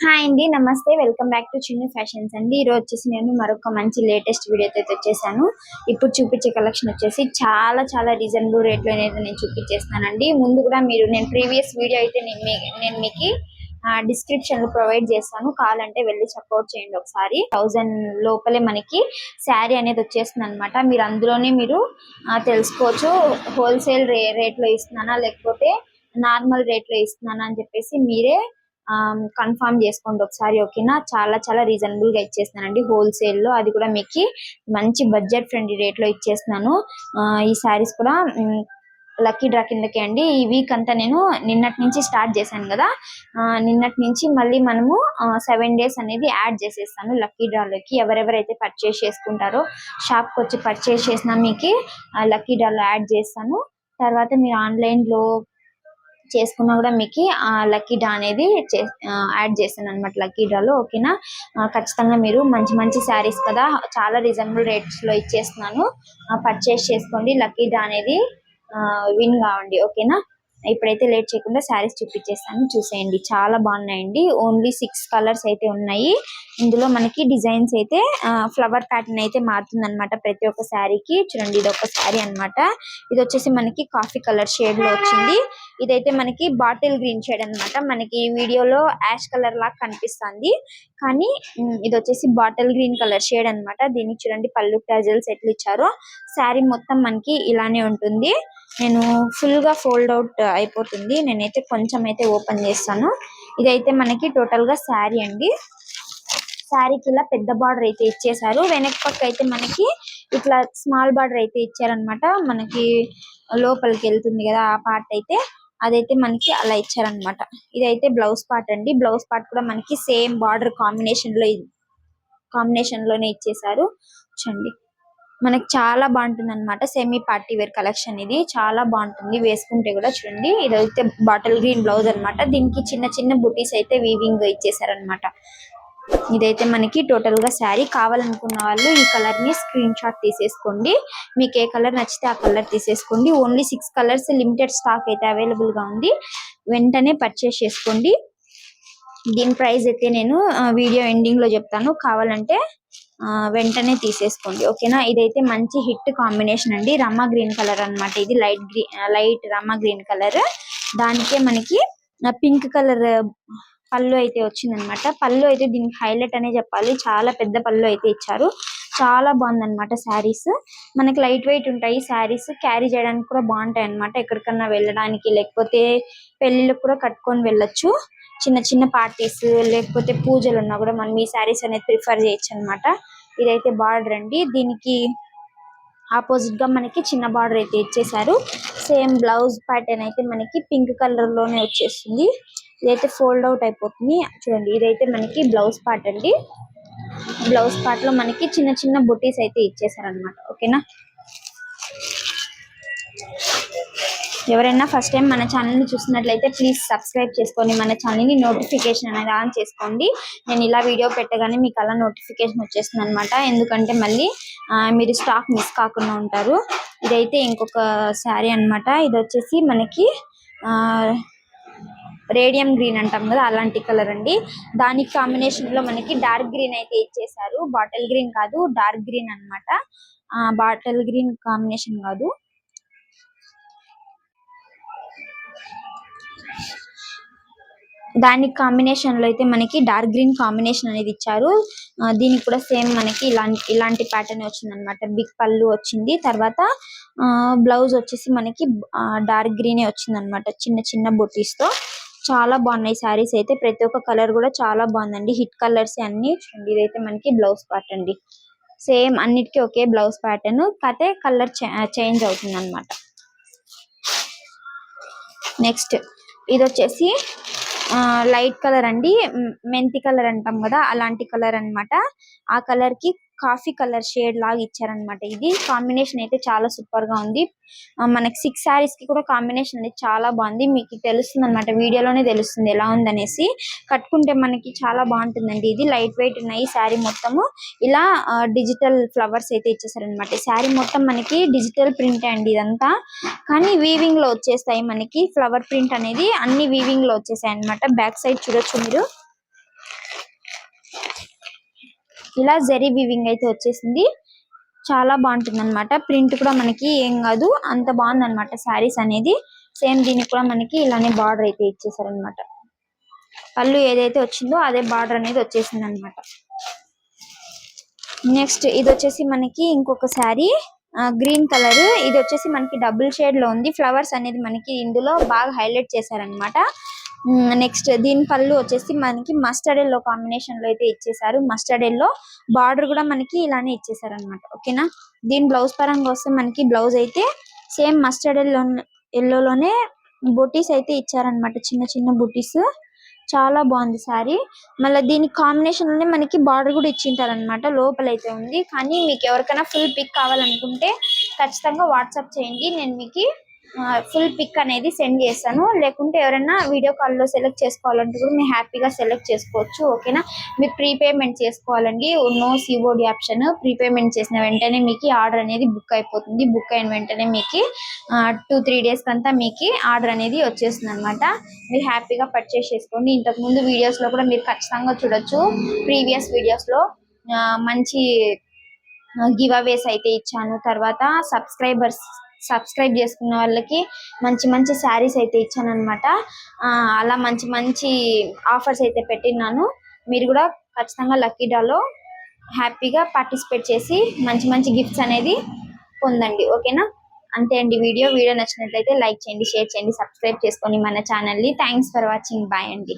Hi అండి నమస్తే. Welcome back to Chinna fashions అండి. ఈ రోజు వచ్చేసి నేను మరొక మంచి లేటెస్ట్ వీడియోతో అయితే వచ్చేసాను ఇప్పుడు చూపించే కలెక్షన్ వచ్చేసి చాలా చాలా రీజనబుల్ రేట్లో అనేది నేను చూపించేస్తానండి ముందు కూడా మీరు నేను ప్రీవియస్ వీడియో అయితే నేను నేను మీకు డిస్క్రిప్షన్లో ప్రొవైడ్ చేస్తాను. కావాలంటే వెళ్ళి చెక్అవుట్ చేయండి ఒకసారి. థౌజండ్ లోపలే మనకి శారీ అనేది వచ్చేస్తుంది అనమాట మీరు అందులోనే మీరు తెలుసుకోవచ్చు హోల్సేల్ రే రేట్లో ఇస్తున్నానా లేకపోతే నార్మల్ రేట్లో ఇస్తున్నానా అని చెప్పేసి మీరే కన్ఫర్మ్ చేసుకోండి ఒకసారి ఓకేనా? చాలా చాలా రీజనబుల్గా ఇచ్చేస్తున్నానండి. హోల్సేల్లో అది కూడా మీకు మంచి బడ్జెట్ ఫ్రెండ్లీ రేట్లో ఇచ్చేస్తున్నాను. ఈ శారీస్ కూడా లక్కీ డ్రా కిందకే అండి. ఈ వీక్ అంతా నేను నిన్నటి నుంచి స్టార్ట్ చేశాను కదా? నిన్నటి నుంచి మళ్ళీ మనము సెవెన్ డేస్ అనేది యాడ్ చేసేస్తాను లక్కీ డ్రాలోకి ఎవరెవరైతే పర్చేస్ చేసుకుంటారో షాప్కి వచ్చి పర్చేస్ చేసినా మీకు లక్కీ డ్రాలో యాడ్ చేస్తాను. తర్వాత మీరు ఆన్లైన్లో చేసుకున్నా కూడా మీకు ఆ లక్కీ డ్రా అనేది చే- యాడ్ చేస్తాను అనమాట లక్కీ డ్రాలో ఓకేనా? ఖచ్చితంగా మీరు మంచి మంచి శారీస్ కదా చాలా రీజనబుల్ రేట్స్లో ఇచ్చేస్తున్నాను పర్చేస్ చేసుకోండి. లక్కీ డ్రా అనేది విన్ కావండి ఓకేనా? ఇప్పుడైతే లేట్ చేయకుండా శారీస్ చూపించేస్తాను. చూసేయండి. చాలా బాగున్నాయండి. ఓన్లీ సిక్స్ కలర్స్ అయితే ఉన్నాయి. ఇందులో మనకి డిజైన్స్ అయితే ఫ్లవర్ ప్యాటర్న్ అయితే మారుతుంది అనమాట ప్రతి ఒక్క శారీకి. చూడండి ఇది ఒక శారీ అన్నమాట. ఇది వచ్చేసి మనకి కాఫీ కలర్ షేడ్లో వచ్చింది. ఇదైతే మనకి బాటిల్ గ్రీన్ షేడ్ అన్నమాట. మనకి వీడియోలో యాష్ కలర్ లాగా కనిపిస్తుంది. కానీ ఇది వచ్చేసి బాటిల్ గ్రీన్ కలర్ షేడ్ అన్నమాట. దీనికి చూడండి పళ్ళు ప్యాజల్స్ ఎట్లు ఇచ్చారో. శారీ మొత్తం మనకి ఇలానే ఉంటుంది. నేను ఫుల్గా ఫోల్డ్ అవుట్ అయిపోతుంది. నేనైతే కొంచెం అయితే ఓపెన్ చేస్తాను. ఇదైతే మనకి టోటల్గా శారీ అండి. శారీకి ఇలా పెద్ద బార్డర్ అయితే ఇచ్చేసారు వెనక పక్క అయితే మనకి ఇట్లా స్మాల్ బార్డర్ అయితే ఇచ్చారనమాట మనకి లోపలికి వెళ్తుంది కదా ఆ పార్ట్ అయితే. అదైతే మనకి అలా ఇచ్చారనమాట ఇదైతే బ్లౌజ్ పార్ట్ అండి. బ్లౌజ్ పార్ట్ కూడా మనకి సేమ్ బార్డర్ కాంబినేషన్లో కాంబినేషన్లోనే ఇచ్చేసారు చూడండి. మనకి చాలా బాగుంటుంది అనమాట సెమీ పార్టీ వేర్ కలెక్షన్ ఇది. చాలా బాగుంటుంది. వేసుకుంటే కూడా చూడండి. ఇదైతే బాటిల్ గ్రీన్ బ్లౌజ్ అన్నమాట. దీనికి చిన్న చిన్న బుటీస్ అయితే వీవింగ్ ఇచ్చేసారనమాట ఇదైతే మనకి టోటల్గా శారీ కావాలనుకున్న వాళ్ళు ఈ కలర్ని స్క్రీన్ షాట్ తీసేసుకోండి. మీకు ఏ కలర్ నచ్చితే ఆ కలర్ తీసేసుకోండి. Only six colours limited stock అయితే అవైలబుల్గా ఉంది. వెంటనే పర్చేస్ చేసుకోండి. దీని ప్రైస్ అయితే నేను వీడియో ఎండింగ్లో చెప్తాను. కావాలంటే వెంటనే తీసేసుకోండి ఓకేనా? ఇదైతే మంచి హిట్ కాంబినేషన్ అండి. రమ్మ గ్రీన్ కలర్ అన్నమాట. ఇది లైట్ గ్రీన్ లైట్ రమ్మ గ్రీన్ కలర్. దానికే మనకి పింక్ కలర్ పళ్ళు అయితే వచ్చిందనమాట పళ్ళు అయితే దీనికి హైలైట్ అనే చెప్పాలి. చాలా పెద్ద పళ్ళు అయితే ఇచ్చారు. చాలా బాగుందన్నమాట శారీస్. మనకి లైట్ వెయిట్ ఉంటాయి. శారీస్ క్యారీ చేయడానికి కూడా బాగుంటాయి అన్నమాట ఎక్కడికన్నా వెళ్ళడానికి లేకపోతే పెళ్ళిళ్ళకి కూడా కట్టుకొని వెళ్ళొచ్చు. చిన్న చిన్న పార్టీస్ లేకపోతే పూజలు ఉన్నా కూడా మనం ఈ శారీస్ అనేది ప్రిఫర్ చేయొచ్చు అన్నమాట. ఇదైతే బార్డర్ అండి. దీనికి ఆపోజిట్గా మనకి చిన్న బార్డర్ అయితే ఇచ్చేసారు సేమ్ బ్లౌజ్ ప్యాటర్న్ అయితే మనకి పింక్ కలర్లోనే వచ్చేస్తుంది. ఇదైతే ఫోల్డ్ అవుట్ అయిపోతుంది. చూడండి ఇదైతే మనకి బ్లౌజ్ పార్ట్ అండి. బ్లౌజ్ పార్ట్లో మనకి చిన్న చిన్న బుటీస్ అయితే ఇచ్చేసారనమాట ఓకేనా ఎవరైనా ఫస్ట్ టైం మన ఛానల్ చూసినట్లయితే ప్లీజ్ సబ్స్క్రైబ్ చేసుకోండి మన ఛానల్ని నోటిఫికేషన్ అనేది ఆన్ చేసుకోండి. నేను ఇలా వీడియో పెట్టగానే మీకు అలా నోటిఫికేషన్ వచ్చేస్తుంది అనమాట ఎందుకంటే మళ్ళీ మీరు స్టాక్ మిస్ కాకుండా ఉంటారు. ఇదైతే ఇంకొక శారీ అన్నమాట. ఇది వచ్చేసి మనకి ఆ రేడియం గ్రీన్ అంటాం కదా అలాంటి కలర్ అండి. దానికి కాంబినేషన్లో మనకి డార్క్ గ్రీన్ అయితే ఇచ్చేసారు బాటిల్ గ్రీన్ కాదు డార్క్ గ్రీన్ అన్నమాట. ఆ బాటిల్ గ్రీన్ కాంబినేషన్ కాదు. దానికి కాంబినేషన్లో అయితే మనకి డార్క్ గ్రీన్ కాంబినేషన్ అనేది ఇచ్చారు. దీనికి కూడా సేమ్ మనకి ఇలాంటి ఇలాంటి ప్యాటర్న్ వచ్చింది అనమాట బిగ్ పళ్ళు వచ్చింది. తర్వాత బ్లౌజ్ వచ్చేసి మనకి డార్క్ గ్రీనే వచ్చింది అనమాట చిన్న చిన్న బొటీస్తో. చాలా బాగున్నాయి శారీస్ అయితే. ప్రతి ఒక్క కలర్ కూడా చాలా బాగుందండి. హిట్ కలర్స్ అన్ని చూడండి. ఇదైతే మనకి బ్లౌజ్ పార్ట్ అండి సేమ్ అన్నిటికీ ఒకే బ్లౌజ్ ప్యాటర్న్ కాతే కలర్ చేంజ్ అవుతుంది అనమాట నెక్స్ట్ ఇది వచ్చేసి లైట్ కలర్ అండి మెంతి కలర్ అంటాం కదా అలాంటి కలర్ అన్నమాట. ఆ కలర్కి కాఫీ కలర్ షేడ్ లాగా ఇచ్చారనమాట ఇది కాంబినేషన్ అయితే చాలా సూపర్గా ఉంది. మనకి సిక్స్ సారీస్కి కూడా కాంబినేషన్ అనేది చాలా బాగుంది. మీకు తెలుస్తుంది అనమాట వీడియోలోనే తెలుస్తుంది ఎలా ఉందనేసి. కట్టుకుంటే మనకి చాలా బాగుంటుందండి ఇది. లైట్ వెయిట్ ఉన్నాయి శారీ మొత్తము. ఇలా డిజిటల్ ఫ్లవర్స్ అయితే ఇచ్చేసారనమాట శారీ మొత్తం మనకి డిజిటల్ ప్రింట్ అండి ఇదంతా. కానీ వీవింగ్లో వచ్చేస్తాయి మనకి. ఫ్లవర్ ప్రింట్ అనేది అన్ని వీవింగ్లో వచ్చేసాయి అన్నమాట బ్యాక్ సైడ్ చూడొచ్చు మీరు. ఇలా జెరీ వీవింగ్ అయితే వచ్చేసింది. చాలా బాగుంటుంది అనమాట ప్రింట్ కూడా మనకి ఏం కాదు అంత బాగుంది అనమాట శారీస్ అనేది. సేమ్ దీనికి కూడా మనకి ఇలానే బార్డర్ అయితే ఇచ్చేసారు అనమాట పళ్ళు ఏదైతే వచ్చిందో అదే బార్డర్ అనేది వచ్చేసింది అనమాట నెక్స్ట్ ఇది వచ్చేసి మనకి ఇంకొక శారీ గ్రీన్ కలర్ ఇది వచ్చేసి మనకి డబుల్ షేడ్లో ఉంది. ఫ్లవర్స్ అనేది మనకి ఇందులో బాగా హైలైట్ చేశారనమాట నెక్స్ట్ దీని పళ్ళు వచ్చేసి మనకి మస్టర్డ్ ఎల్లో కాంబినేషన్లో అయితే ఇచ్చేసారు మస్టర్డ్ ఎల్లో బార్డర్ కూడా మనకి ఇలానే ఇచ్చేసారు అనమాట ఓకేనా దీని బ్లౌజ్ పరంగా వస్తే మనకి బ్లౌజ్ అయితే సేమ్ మస్టర్డ్ ఎల్లో ఎల్లోలోనే బొటీస్ అయితే ఇచ్చారనమాట చిన్న చిన్న బుటీస్ చాలా బాగుంది సారీ మళ్ళీ దీని కాంబినేషన్లోనే మనకి బార్డర్ కూడా ఇచ్చింటారు అనమాట లోపల అయితే ఉంది. కానీ మీకు ఎవరికైనా ఫుల్ పిక్ కావాలనుకుంటే ఖచ్చితంగా వాట్సాప్ చేయండి. నేను మీకు ఫుల్ పిక్ అనేది సెండ్ చేస్తాను. లేకుంటే ఎవరైనా వీడియో కాల్లో సెలెక్ట్ చేసుకోవాలంటే కూడా మీరు హ్యాపీగా సెలెక్ట్ చేసుకోవచ్చు ఓకేనా మీరు ప్రీపేమెంట్ చేసుకోవాలండి. నో సిఓడి ఆప్షన్ ప్రీపేమెంట్ చేసిన వెంటనే మీకు ఆర్డర్ అనేది బుక్ అయిపోతుంది. బుక్ అయిన వెంటనే మీకు టూ త్రీ డేస్ కంతా మీకు ఆర్డర్ అనేది వచ్చేస్తుంది అనమాట మీరు హ్యాపీగా పర్చేస్ చేసుకోండి. ఇంతకు ముందు కూడా మీరు ఖచ్చితంగా చూడొచ్చు. ప్రీవియస్ వీడియోస్లో మంచి గివ్ అవేస్ అయితే ఇచ్చాను. తర్వాత సబ్స్క్రైబర్స్ సబ్స్క్రైబ్ చేసుకున్న వాళ్ళకి మంచి మంచి శారీస్ అయితే ఇచ్చాను అనమాట అలా మంచి మంచి ఆఫర్స్ అయితే పెట్టినాను మీరు కూడా ఖచ్చితంగా లక్కీ డ్రాలో హ్యాపీగా పార్టిసిపేట్ చేసి మంచి మంచి గిఫ్ట్స్ అనేది పొందండి. ఓకేనా? అంతే అండి వీడియో. వీడియో నచ్చినట్లయితే లైక్ చేయండి షేర్ చేయండి సబ్స్క్రైబ్ చేసుకొని మన ఛానల్ని. Thanks for watching. బాయ్ అండి.